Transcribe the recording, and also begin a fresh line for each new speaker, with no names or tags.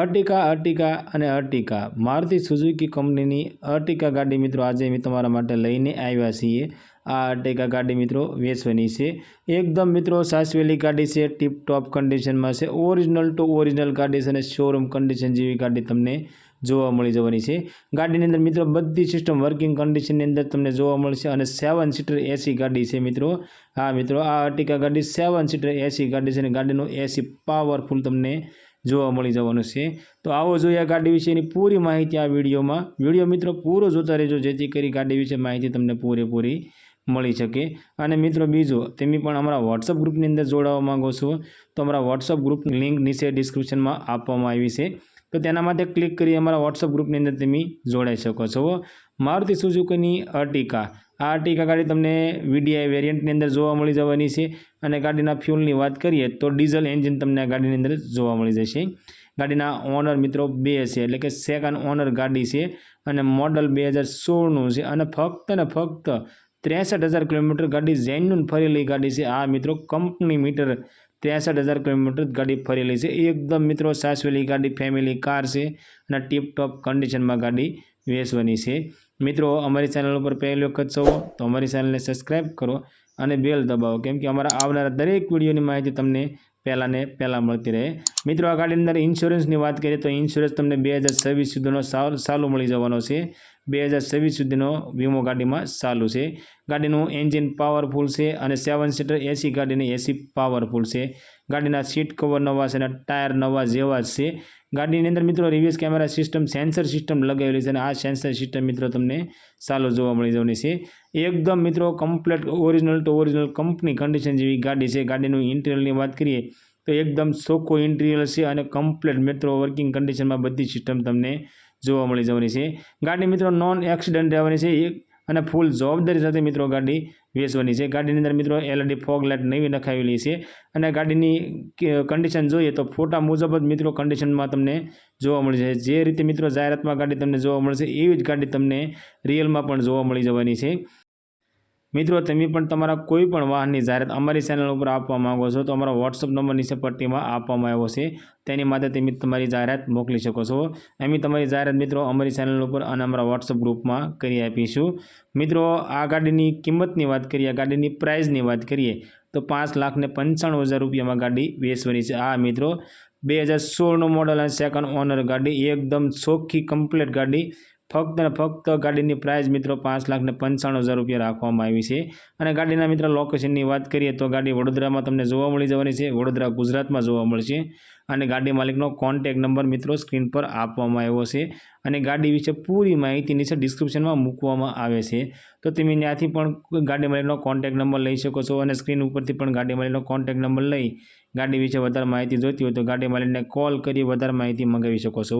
Ertiga Ertiga અને Ertiga Maruti Suzuki કંપનીની Ertiga ગાડી મિત્રો, આજે અમે તમારા માટે લઈને આવ્યા છીએ. આ અર્ટિકા ગાડી મિત્રો વેચવાની છે. એકદમ મિત્રો સાસવેલી ગાડી છે ટીપ ટોપ કન્ડિશનમાં છે. ઓરિજિનલ ટુ ઓરિજિનલ ગાડી છે અને શોરૂમ કન્ડિશન જેવી ગાડી તમને જોવા મળી જવાની છે. ગાડીની અંદર મિત્રો બધી સિસ્ટમ વર્કિંગ કન્ડિશનની અંદર તમને જોવા મળશે અને સેવન સીટર એસી ગાડી છે મિત્રો. હા મિત્રો, આ અર્ટિકા ગાડી સેવન સીટર એસી ગાડી છે અને ગાડીનું એસી પાવરફુલ તમને જોવા મળી જવાનું છે. તો આવો જોઈએ આ ગાડી વિશેની પૂરી માહિતી આ વિડીયોમાં. વીડિયો મિત્રો પૂરો જોતા રહેજો, જેથી કરી ગાડી વિશે માહિતી તમને પૂરેપૂરી મળી શકે. અને મિત્રો બીજો, તમે પણ અમારા વોટ્સઅપ ગ્રુપની અંદર જોડાવા માંગો છો, તો અમારા વોટ્સઅપ ગ્રુપની લિંક નીચે ડિસ્ક્રિપ્શનમાં આપવામાં આવી છે. તો તેના માટે ક્લિક કરી અમારા વોટ્સઅપ ગ્રુપની અંદર તમે જોડાઈ શકો છો. મારુતિ સુઝુકીની અર્ટિકા આ ટીકા ગાડી તમને વીડીઆઈ વેરિયન્ટની અંદર જોવા મળી જવાની છે. અને ગાડીના ફ્યુલની વાત કરીએ તો ડીઝલ એન્જિન તમને આ ગાડીની અંદર જોવા મળી જશે. ગાડીના ઓનર મિત્રો બે છે, એટલે કે સેકન્ડ ઓનર ગાડી છે અને મોડલ બે હજાર સોળનું છે. અને ફક્ત ને ફક્ત ત્રેસઠ હજાર કિલોમીટર ગાડી જેન્યુન ફરેલી ગાડી છે. આ મિત્રો કંપની મીટર ત્રેસઠ હજાર કિલોમીટર ગાડી ફરેલી છે. એકદમ મિત્રો સાસવેલી ગાડી ફેમિલી કાર છે અને ટીપટોપ કન્ડિશનમાં ગાડી વેચવાની છે. મિત્રો, અમારી ચેનલ ઉપર પહેલી વખત છો તો અમારી ચેનલને સબસ્ક્રાઈબ કરો અને બેલ દબાવો, કેમ કે અમારા આવનારા દરેક વિડીયોની માહિતી તમને પહેલાં ને પહેલાં મળતી રહે. મિત્રો, આ ગાડીની અંદર ઇન્સ્યોરન્સની વાત કરીએ તો ઇન્સ્યોરન્સ તમને બે હજાર છવ્વીસ સુધીનો સારું મળી જવાનો છે. બે હજાર છવ્વીસ સુધીનો વીમો ગાડીમાં ચાલુ છે. ગાડીનું એન્જિન પાવરફુલ છે અને સેવન સીટર એસી ગાડીની એસી પાવરફુલ છે. ગાડીના સીટ કવર નવા છે અને ટાયર નવા જેવા જ છે. ગાડીની અંદર મિત્રો reviews camera system, sensor system લગાવેલી છે અને આ સેન્સર સિસ્ટમ મિત્રો તમને ચાલુ જોવા મળી જવાની છે. એકદમ મિત્રો complete original to original company condition જેવી ગાડી છે. ગાડીનું ઇન્ટિરિયરની વાત કરીએ તો એકદમ ચોખ્ખો ઇન્ટિરિયર છે અને કમ્પ્લેટ મિત્રો વર્કિંગ કન્ડિશનમાં બધી સિસ્ટમ તમને જોવા મળી જવાની છે. ગાડી મિત્રો નોન એક્સિડન્ટ રહેવાની છે. એક અને ફૂલ જવાબદારી સાથે મિત્રો ગાડી વેચવાની છે. ગાડીની અંદર મિત્રો એલઈડી ફોગ લાઇટ નવી નખાવેલી છે. અને ગાડીની કન્ડિશન જોઈએ તો ફોટા મુજબ જ મિત્રો કન્ડિશનમાં તમને જોવા મળી છે જે રીતે મિત્રો જાહેરાતમાં ગાડી તમને જોવા મળશે, એવી જ ગાડી તમને રિયલમાં પણ જોવા મળી જવાની છે. મિત્રો, તમે પણ તમારા કોઈ પણ વાહનની જાહેરાત અમારી ચેનલ ઉપર આપવા માંગો છો, તો અમારા વોટ્સઅપ નંબર નીચે પટ્ટીમાં આપવામાં આવ્યો છે. તેની માટે તમે તમારી જાહેરાત મોકલી શકો છો. એમ તમારી જાહેરાત મિત્રો અમારી ચેનલ ઉપર અને અમારા વોટ્સઅપ ગ્રુપમાં કરી આપીશું. મિત્રો, આ ગાડીની કિંમતની વાત કરીએ, આ ગાડીની પ્રાઇઝની વાત કરીએ, તો પાંચ લાખ ને પંચાણું હજાર રૂપિયામાં ગાડી વેચવાની છે. આ મિત્રો, બે હજાર સોળનું મોડલ અને સેકન્ડ ઓનર ગાડી, એકદમ ચોખ્ખી કમ્પ્લીટ ગાડી ફક્ત અને ફક્ત ગાડીની પ્રાઇસ મિત્રો પાંચ લાખ ને પંચાણું હજાર રૂપિયા રાખવામાં આવી છે. અને ગાડીના મિત્રો લોકેશનની વાત કરીએ તો ગાડી વડોદરામાં તમને જોવા મળી જવાની છે. વડોદરા, ગુજરાતમાં જોવા મળશે. અને ગાડી માલિકનો કોન્ટેક નંબર મિત્રો સ્ક્રીન પર આપવામાં આવ્યો છે. અને ગાડી વિશે પૂરી માહિતી નીચે ડિસ્ક્રિપ્શનમાં મૂકવામાં આવે છે. તો તમે ત્યાંથી પણ ગાડી માલિકનો કોન્ટેક નંબર લઈ શકો છો. અને સ્ક્રીન ઉપરથી પણ ગાડી માલિકનો કોન્ટેક નંબર લઈ ગાડી વિશે વધારે માહિતી જોઈતી હોય તો ગાડી માલિકને કોલ કરી વધારે માહિતી મંગાવી શકો છો.